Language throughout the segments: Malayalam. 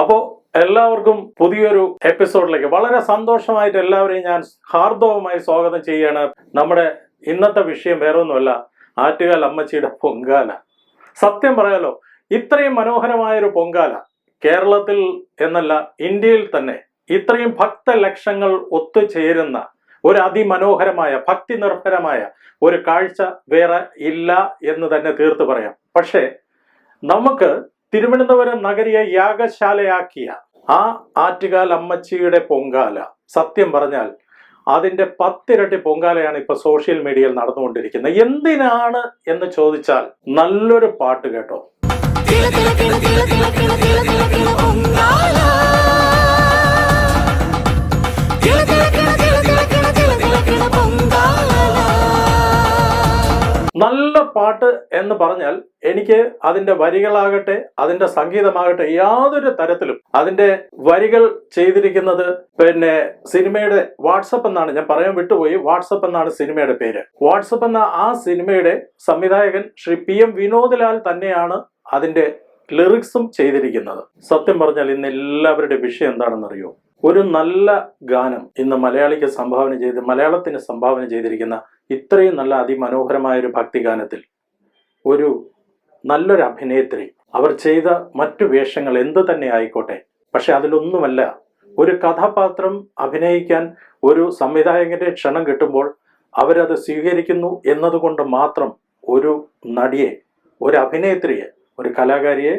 അപ്പോൾ എല്ലാവർക്കും പുതിയൊരു എപ്പിസോഡിലേക്ക് വളരെ സന്തോഷമായിട്ട് എല്ലാവരെയും ഞാൻ ഹാർദവമായി സ്വാഗതം ചെയ്യാണ് നമ്മുടെ ഇന്നത്തെ വിഷയം വേറൊന്നുമല്ല ആറ്റുകാൽ അമ്മച്ചിയുടെ പൊങ്കാല. സത്യം പറയാലോ ഇത്രയും മനോഹരമായൊരു പൊങ്കാല കേരളത്തിൽ എന്നല്ല ഇന്ത്യയിൽ തന്നെ ഇത്രയും ഭക്ത ലക്ഷങ്ങൾ ഒത്തുചേരുന്ന ഒരു അതിമനോഹരമായ ഭക്തി നിർഭരമായ ഒരു കാഴ്ച വേറെ ഇല്ല എന്ന് തന്നെ തീർത്ത് പറയാം. പക്ഷേ നമുക്ക് തിരുവനന്തപുരം നഗരിയെ യാഗശാലയാക്കിയ ആ ആറ്റുകാൽ അമ്മച്ചിയുടെ പൊങ്കാല സത്യം പറഞ്ഞാൽ അതിന്റെ പത്തിരട്ടി പൊങ്കാലയാണ് ഇപ്പൊ സോഷ്യൽ മീഡിയയിൽ നടന്നുകൊണ്ടിരിക്കുന്നത് എന്തിനാണ് എന്ന് ചോദിച്ചാൽ നല്ലൊരു പാട്ട് കേട്ടോ നല്ല പാട്ട് എന്ന് പറഞ്ഞാൽ എനിക്ക് അതിന്റെ വരികളാകട്ടെ അതിന്റെ സംഗീതമാകട്ടെ യാതൊരു തരത്തിലും അതിന്റെ വരികൾ ചെയ്തിരിക്കുന്നത് പിന്നെ സിനിമയുടെ വാട്സപ്പ് എന്നാണ്. ഞാൻ പറയാൻ വിട്ടുപോയി. വാട്സപ്പ് എന്നാണ് സിനിമയുടെ പേര്. വാട്സപ്പ് എന്ന ആ സിനിമയുടെ സംവിധായകൻ ശ്രീ പി എം വിനോദ്ലാൽ തന്നെയാണ് അതിന്റെ ലിറിക്സും ചെയ്തിരിക്കുന്നത്. സത്യം പറഞ്ഞാൽ ഇന്ന് എല്ലാവരുടെ വിഷയം എന്താണെന്നറിയോ? ഒരു നല്ല ഗാനം ഇന്ന് മലയാളിക്ക് സംഭാവന ചെയ്ത് മലയാളത്തിന് സംഭാവന ചെയ്തിരിക്കുന്ന ഇത്രയും നല്ല അതിമനോഹരമായ ഒരു ഭക്തിഗാനത്തിൽ ഒരു നല്ലൊരു അഭിനേത്രി. അവർ ചെയ്ത മറ്റു വേഷങ്ങൾ എന്തു തന്നെ ആയിക്കോട്ടെ പക്ഷെ അതിലൊന്നുമല്ല. ഒരു കഥാപാത്രം അഭിനയിക്കാൻ ഒരു സംവിധായകന്റെ ക്ഷണം കിട്ടുമ്പോൾ അവരത് സ്വീകരിക്കുന്നു എന്നതുകൊണ്ട് മാത്രം ഒരു നടിയെ ഒരു അഭിനേത്രിയെ ഒരു കലാകാരിയെ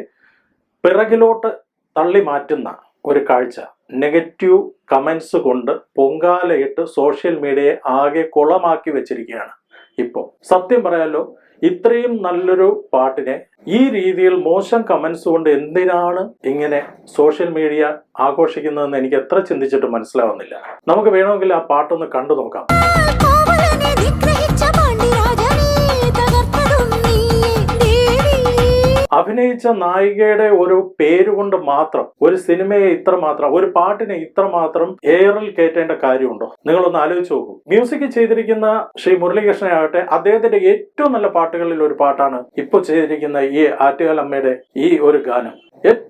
പിറകിലോട്ട് തള്ളി മാറ്റുന്ന ഒരു കാഴ്ച. നെഗറ്റീവ് കമൻസ് കൊണ്ട് പൊങ്കാലയിട്ട് സോഷ്യൽ മീഡിയയെ ആകെ കുളമാക്കി വെച്ചിരിക്കുകയാണ് ഇപ്പോൾ സത്യം പറയാലോ ഇത്രയും നല്ലൊരു പാട്ടിനെ ഈ രീതിയിൽ മോശം കമൻസ് കൊണ്ട് എന്തിനാണ് ഇങ്ങനെ സോഷ്യൽ മീഡിയ ആഘോഷിക്കുന്നതെന്ന് എനിക്ക് എത്ര ചിന്തിച്ചിട്ട് മനസ്സിലാവുന്നില്ല. നമുക്ക് വേണമെങ്കിൽ ആ പാട്ടൊന്ന് കണ്ടു നോക്കാം. അഭിനയിച്ച നായികയുടെ ഒരു പേരുകൊണ്ട് മാത്രം ഒരു സിനിമയെ ഇത്ര മാത്രം ഒരു പാട്ടിനെ ഇത്ര മാത്രം എയറിൽ കയറ്റേണ്ട കാര്യമുണ്ടോ? നിങ്ങളൊന്ന് ആലോചിച്ച് നോക്കൂ. മ്യൂസിക് ചെയ്തിരിക്കുന്ന ശ്രീ മുരളീകൃഷ്ണനാകട്ടെ അദ്ദേഹത്തിന്റെ ഏറ്റവും നല്ല പാട്ടുകളിൽ ഒരു പാട്ടാണ് ഇപ്പൊ ചെയ്തിരിക്കുന്ന ഈ ആറ്റുകാലമ്മയുടെ ഈ ഒരു ഗാനം.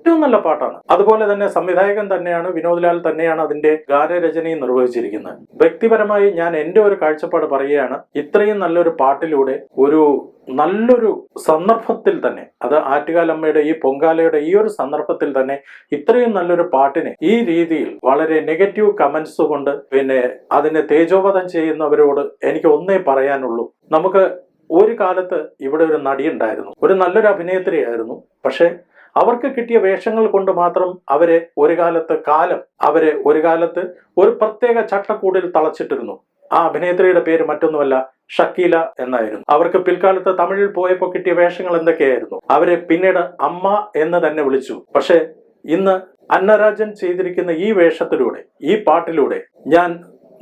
ഏറ്റവും നല്ല പാട്ടാണ്. അതുപോലെ തന്നെ സംവിധായകൻ തന്നെയാണ് വിനോദ്ലാൽ തന്നെയാണ് അതിന്റെ ഗാനരചനയും നിർവഹിച്ചിരിക്കുന്നത്. വ്യക്തിപരമായി ഞാൻ എന്റെ ഒരു കാഴ്ചപ്പാട് പറയുകയാണ് ഇത്രയും നല്ലൊരു പാട്ടിലൂടെ ഒരു നല്ലൊരു സന്ദർഭത്തിൽ തന്നെ അത് ആറ്റുകാലമ്മയുടെ ഈ പൊങ്കാലയുടെ ഈ ഒരു സന്ദർഭത്തിൽ തന്നെ ഇത്രയും നല്ലൊരു പാട്ടിനെ ഈ രീതിയിൽ വളരെ നെഗറ്റീവ് കമന്റ്സ് കൊണ്ട് പിന്നെ അതിനെ തേജോവധം ചെയ്യുന്നവരോട് എനിക്ക് ഒന്നേ പറയാനുള്ളൂ. നമുക്ക് ഒരു കാലത്ത് ഇവിടെ ഒരു നടി ഉണ്ടായിരുന്നു ഒരു നല്ലൊരു അഭിനേത്രിയായിരുന്നു. പക്ഷെ അവർക്ക് കിട്ടിയ വേഷങ്ങൾ കൊണ്ട് മാത്രം അവരെ ഒരു കാലത്ത് കാലം അവരെ ഒരു കാലത്ത് ഒരു പ്രത്യേക ചട്ടക്കൂടിൽ തളച്ചിട്ടിരുന്നു. ആ അഭിനേത്രിയുടെ പേര് മറ്റൊന്നുമല്ല ഷക്കീല എന്നായിരുന്നു. അവർക്ക് പിൽക്കാലത്ത് തമിഴിൽ പോയപ്പോൾ കിട്ടിയ വേഷങ്ങൾ എന്തൊക്കെയായിരുന്നു? അവരെ പിന്നീട് അമ്മ എന്ന് തന്നെ വിളിച്ചു. പക്ഷേ ഇന്ന് അന്നരാജൻ ചെയ്തിരിക്കുന്ന ഈ വേഷത്തിലൂടെ ഈ പാട്ടിലൂടെ ഞാൻ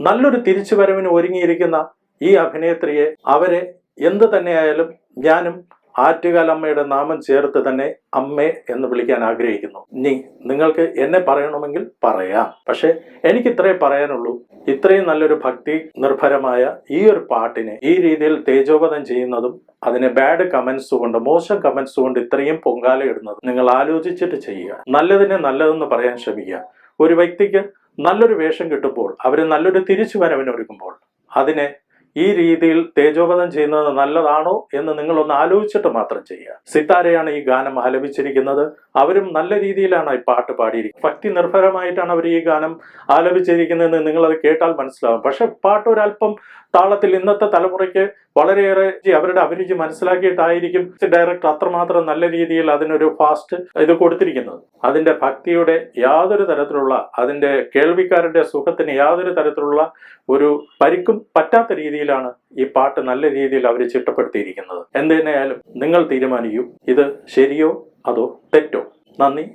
നല്ലൊരു തിരിച്ചുവരവിന് ഒരുങ്ങിയിരിക്കുന്ന ഈ അഭിനേത്രിയെ അവരെ എന്ത് തന്നെയായാലും ഞാനും ആറ്റുകാലമ്മയുടെ നാമം ചേർത്ത് തന്നെ അമ്മേ എന്ന് വിളിക്കാൻ ആഗ്രഹിക്കുന്നു. നീ നിങ്ങൾക്ക് എന്നെ പറയണമെങ്കിൽ പറയാം. പക്ഷെ എനിക്ക് ഇത്രേ പറയാനുള്ളൂ. ഇത്രയും നല്ലൊരു ഭക്തി നിർഭരമായ ഈ ഒരു പാട്ടിനെ ഈ രീതിയിൽ തേജോപതം ചെയ്യുന്നതും അതിനെ ബാഡ് കമന്റ്സ് കൊണ്ട് മോശം കമന്റ്സ് കൊണ്ട് ഇത്രയും പൊങ്കാല ഇടുന്നതും നിങ്ങൾ ആലോചിച്ചിട്ട് ചെയ്യുക. നല്ലതിനെ നല്ലതെന്ന് പറയാൻ ശ്രമിക്കുക. ഒരു വ്യക്തിക്ക് നല്ലൊരു വേഷം കിട്ടുമ്പോൾ അവർ നല്ലൊരു തിരിച്ചു വരവിനൊരുക്കുമ്പോൾ അതിനെ ഈ രീതിയിൽ തേജോവധം ചെയ്യുന്നത് നല്ലതാണോ എന്ന് നിങ്ങളൊന്ന് ആലോചിച്ചിട്ട് മാത്രം ചെയ്യുക. സിത്താരയാണ് ഈ ഗാനം ആലപിച്ചിരിക്കുന്നത്. അവരും നല്ല രീതിയിലാണ് ഈ പാട്ട് പാടിയിരിക്കുന്നത്. ഭക്തി നിർഭരമായിട്ടാണ് അവർ ഈ ഗാനം ആലപിച്ചിരിക്കുന്നതെന്ന് നിങ്ങളത് കേട്ടാൽ മനസ്സിലാവും. പക്ഷെ പാട്ട് ഒരല്പം താളത്തിൽ ഇന്നത്തെ തലമുറയ്ക്ക് വളരെയേറെ അവരുടെ അഭിരുചി മനസ്സിലാക്കിയിട്ടായിരിക്കും ഡയറക്ടർ അത്രമാത്രം നല്ല രീതിയിൽ അതിനൊരു ഫാസ്റ്റ് ഇത് കൊടുത്തിരിക്കുന്നത്. അതിന്റെ ഭക്തിയുടെ യാതൊരു തരത്തിലുള്ള അതിന്റെ കേൾവിക്കാരുടെ സുഖത്തിന് യാതൊരു തരത്തിലുള്ള ഒരു പരിക്കും പറ്റാത്ത രീതിയിലാണ് ഈ പാട്ട് നല്ല രീതിയിൽ അവർ ചിട്ടപ്പെടുത്തിയിരിക്കുന്നത്. എന്തിനായാലും നിങ്ങൾ തീരുമാനിക്കൂ. ഇത് ശരിയോ അതോ തെറ്റോ? നന്ദി.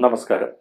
നമസ്കാരം.